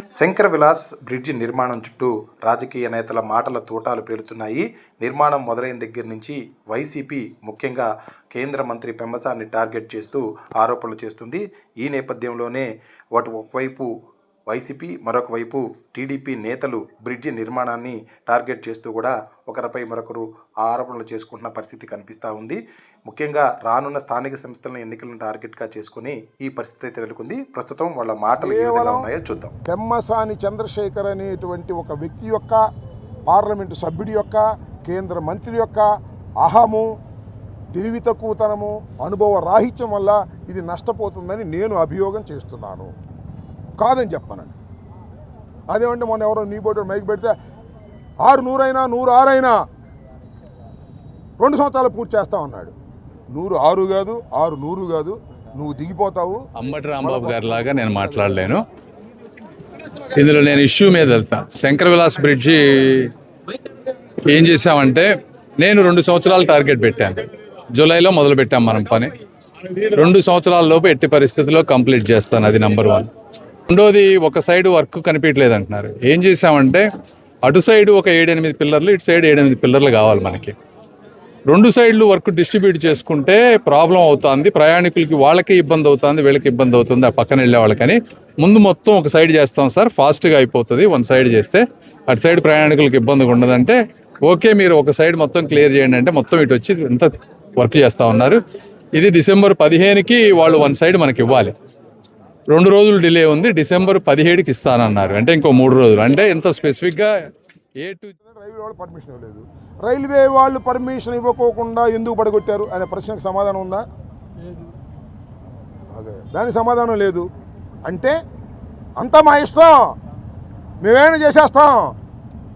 Shankara Vilas bridge నిర్మాణం చుట్టూ రాజకీయ నేతల మాటల తూటాలు పేలుతున్నాయి. నిర్మాణం మొదలైన దగ్గర నుంచి వైసీపీ ముఖ్యంగా కేంద్ర మంత్రి పెంబసాన్ని టార్గెట్ చేస్తూ ఆరోపణలు చేస్తుంది. ఈ నేపథ్యంలోనే వాటి ఒకవైపు వైసీపీ మరొక వైపు టీడీపీ నేతలు బ్రిడ్జి నిర్మాణాన్ని టార్గెట్ చేస్తూ కూడా ఒకరిపై మరొకరు ఆరోపణలు చేసుకుంటున్న పరిస్థితి కనిపిస్తూ ఉంది. ముఖ్యంగా రానున్న స్థానిక సంస్థల ఎన్నికలను టార్గెట్గా చేసుకుని ఈ పరిస్థితి అయితే నెలకొంది. ప్రస్తుతం వాళ్ళ మాటలు ఏ విధంగా ఉన్నాయో చూద్దాం. పెమ్మసాని చంద్రశేఖర్ అనేటువంటి ఒక వ్యక్తి యొక్క పార్లమెంటు సభ్యుడి యొక్క కేంద్ర మంత్రి యొక్క అహము తెలివి తక్కువతనము అనుభవ రాహిత్యం వల్ల ఇది నష్టపోతుందని నేను అభియోగం చేస్తున్నాను. కాదని చెప్పానండి. అదేమంటే మొన్న ఎవరో నీ బోటు మైక్ పెడితే ఆరు నూరైనా నూరు ఆరైనా రెండు సంవత్సరాలు పూర్తి చేస్తా ఉన్నాడు. నూరు ఆరు కాదు ఆరు నూరు కాదు నువ్వు దిగిపోతావు. అంబటి రాంబాబు గారి లాగా నేను మాట్లాడలేను. ఇందులో నేను ఇష్యూ మీద వెళ్తా. శంకర విలాస్ బ్రిడ్జి ఏం చేసామంటే నేను రెండు సంవత్సరాలు టార్గెట్ పెట్టాను. జూలైలో మొదలు పెట్టాం మనం పని. రెండు సంవత్సరాల లోపు ఎట్టి పరిస్థితుల్లో కంప్లీట్ చేస్తాను అది నంబర్ వన్. రెండోది ఒక సైడ్ వర్క్ కనిపించలేదు అంటున్నారు ఏం చేసామంటే అటు సైడ్ ఒక ఏడెనిమిది పిల్లర్లు ఇటు సైడ్ ఏడెనిమిది పిల్లర్లు కావాలి మనకి. రెండు సైడ్లు వర్క్ డిస్ట్రిబ్యూట్ చేసుకుంటే ప్రాబ్లం అవుతుంది ప్రయాణికులకి వాళ్ళకి ఇబ్బంది అవుతుంది వీళ్ళకి ఇబ్బంది అవుతుంది ఆ పక్కన వెళ్ళే వాళ్ళకని. ముందు మొత్తం ఒక సైడ్ చేస్తాం సార్ ఫాస్ట్గా అయిపోతుంది వన్ సైడ్ చేస్తే. అటు సైడ్ ప్రయాణికులకి ఇబ్బందిగా ఉండదంటే ఓకే మీరు ఒక సైడ్ మొత్తం క్లియర్ చేయండి అంటే మొత్తం ఇటు వచ్చి ఇంత వర్క్ చేస్తూ ఉన్నారు. ఇది డిసెంబర్ పదిహేనుకి వాళ్ళు వన్ సైడ్ మనకి ఇవ్వాలి. రెండు రోజులు డిలే ఉంది డిసెంబర్ పదిహేడుకి ఇస్తానన్నారు. అంటే ఇంకో మూడు రోజులు. అంటే ఇంత స్పెసిఫిక్గా ఏ టు రైల్వే వాళ్ళు పర్మిషన్ ఇవ్వలేదు. రైల్వే వాళ్ళు పర్మిషన్ ఇవ్వకోకుండా ఎందుకు పడగొట్టారు? అనే ప్రశ్నకు సమాధానం ఉందా? అదే దానికి సమాధానం లేదు. అంటే అంతా మా ఇష్టం. మేమేమైనా చేసేస్తాం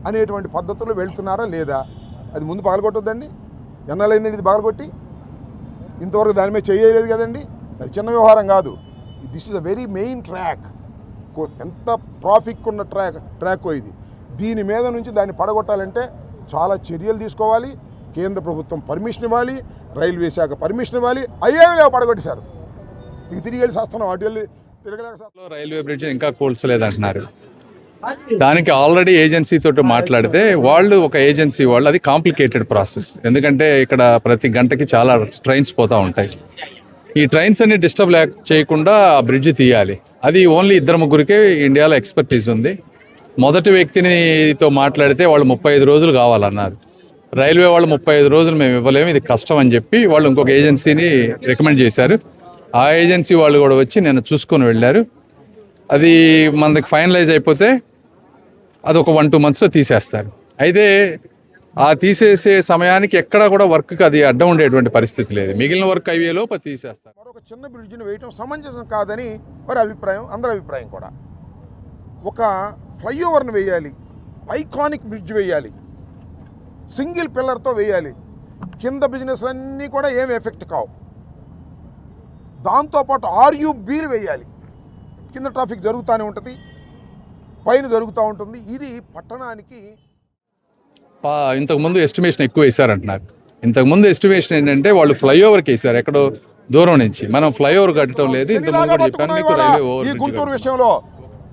అనేటువంటి పద్ధతులు వెళ్తున్నారా లేదా? అది ముందు పగలగొట్టొద్దండి. ఎన్నాళ్ళైందండి ఇది పగలగొట్టి? ఇంతవరకు దాని మీద చేయలేదు కదండి. అది చిన్న వ్యవహారం కాదు. This is a very main track ఎంత ట్రాఫిక్ ఉన్న ట్రాక్ ట్రాక్ ఇది. దీని మీద నుంచి దాన్ని పడగొట్టాలంటే చాలా చర్యలు తీసుకోవాలి. కేంద్ర ప్రభుత్వం పర్మిషన్ ఇవ్వాలి. రైల్వే శాఖ పర్మిషన్ ఇవ్వాలి. అయ్యేవి పడగొట్టేశారు. మీకు తిరిగి వెళ్ళి చేస్తున్నాం అటు వెళ్ళి తిరగలేక రైల్వే బ్రిడ్జ్ ఇంకా కూల్చలేదంటున్నారు. దానికి ఆల్రెడీ ఏజెన్సీతో మాట్లాడితే వాళ్ళు ఒక ఏజెన్సీ వాళ్ళు అది కాంప్లికేటెడ్ ప్రాసెస్ ఎందుకంటే ఇక్కడ ప్రతి గంటకి చాలా ట్రైన్స్ పోతూ ఉంటాయి. ఈ ట్రైన్స్ అన్ని డిస్టర్బ్ లేక చేయకుండా ఆ బ్రిడ్జ్ తీయాలి. అది ఓన్లీ ఇద్దరు ముగ్గురికే ఇండియాలో ఎక్స్పర్టీస్ ఉంది. మొదటి వ్యక్తినితో మాట్లాడితే వాళ్ళు ముప్పై ఐదు రోజులు కావాలన్నారు. రైల్వే వాళ్ళు ముప్పై ఐదు రోజులు మేము ఇవ్వలేము ఇది కష్టం అని చెప్పి వాళ్ళు ఇంకొక ఏజెన్సీని రికమెండ్ చేశారు. ఆ ఏజెన్సీ వాళ్ళు కూడా వచ్చి నేను చూసుకొని వెళ్ళారు. అది మనకి ఫైనలైజ్ అయిపోతే అది ఒక వన్ టూ మంత్స్లో తీసేస్తారు. అయితే ఆ తీసేసే సమయానికి ఎక్కడా కూడా వర్క్కి అది అడ్డం ఉండేటువంటి పరిస్థితి లేదు. మిగిలిన వర్క్ అయ్యేలోపు తీసేస్తారు. మరొక చిన్న బ్రిడ్జిని వేయటం సమంజసం కాదని వారి అభిప్రాయం అందరి అభిప్రాయం కూడా. ఒక ఫ్లైఓవర్ని వేయాలి ఐకానిక్ బ్రిడ్జ్ వేయాలి సింగిల్ పిల్లర్తో వేయాలి. కింద బిజినెస్ అన్నీ కూడా ఏమి ఎఫెక్ట్ కావు. దాంతోపాటు ఆర్యూబీలు వేయాలి. కింద ట్రాఫిక్ జరుగుతూనే ఉంటుంది పైన జరుగుతూ ఉంటుంది. ఇది పట్టణానికి ఇంతకుముందు ఎస్టిమేషన్ ఎక్కువ వేశారంటున్నారు. ఇంతకుముందు ఎస్టిమేషన్ ఏంటంటే వాళ్ళు ఫ్లైఓవర్కి వేశారు ఎక్కడో దూరం నుంచి. మనం ఫ్లైఓవర్ కట్టడం లేదు ఇంతకుముందు కూడా చెప్పాను మీకు రైల్వే ఓవర్ గుంటూరు. విషయంలో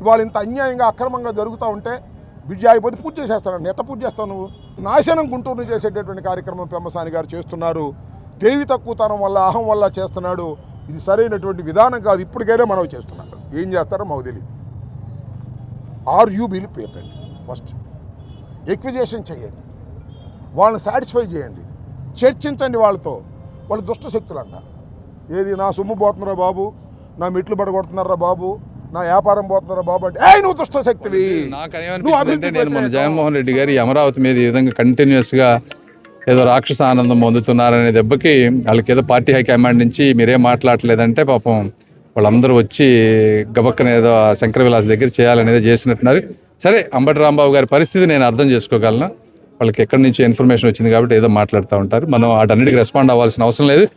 ఇవాళ ఇంత అన్యాయంగా అక్రమంగా జరుగుతూ ఉంటే బ్రిడ్జ్ ఆగిపోతే పూర్తి చేసేస్తాను. ఎట్ట పూర్తి చేస్తావు నువ్వు నాశనం గుంటూరుని చేసేటటువంటి కార్యక్రమం పెమ్మసాని గారు చేస్తున్నారు. తెలివి తక్కువతనం వల్ల అహం వల్ల చేస్తున్నాడు. ఇది సరైనటువంటి విధానం కాదు ఇప్పటికైనా మనం చేస్తున్నాం ఏం చేస్తారో మాకు తెలియదు ఆర్ యూ బిల్ పెట్టండి ఫస్ట్ ఎక్విజేషన్ చేయండి. వాళ్ళని సాటిస్ఫై చేయండి. చర్చించండి వాళ్ళతో. వాళ్ళు దుష్ట శక్తులు అంట ఏది నా సొమ్ము పోతున్నారా బాబు? నా మెట్లు పడగొడుతున్నారా బాబు? నా వ్యాపారం పోతున్నారా బాబు అంటే "ఏయ్, నువ్వు దుష్ట శక్తివి! అంటే నేను మన. జగన్మోహన్ రెడ్డి గారి అమరావతి మీద ఈ విధంగా కంటిన్యూస్గా ఏదో రాక్షస ఆనందం పొందుతున్నారనే దెబ్బకి వాళ్ళకి ఏదో పార్టీ హైకమాండ్ నుంచి మీరేం మాట్లాడలేదంటే పాపం వాళ్ళందరూ వచ్చి గబక్కన ఏదో శంకర విలాస్ దగ్గర చేయాలనేది చేసినట్టున్నారు. సరే అంబటి రాంబాబు గారి పరిస్థితి నేను అర్థం చేసుకోగలను? వాళ్ళకి ఎక్కడి నుంచి ఇన్ఫర్మేషన్ వచ్చింది కాబట్టి ఏదో మాట్లాడుతూ ఉంటారు. మనం వాటన్నిటికి రెస్పాండ్ అవ్వాల్సిన అవసరం లేదు.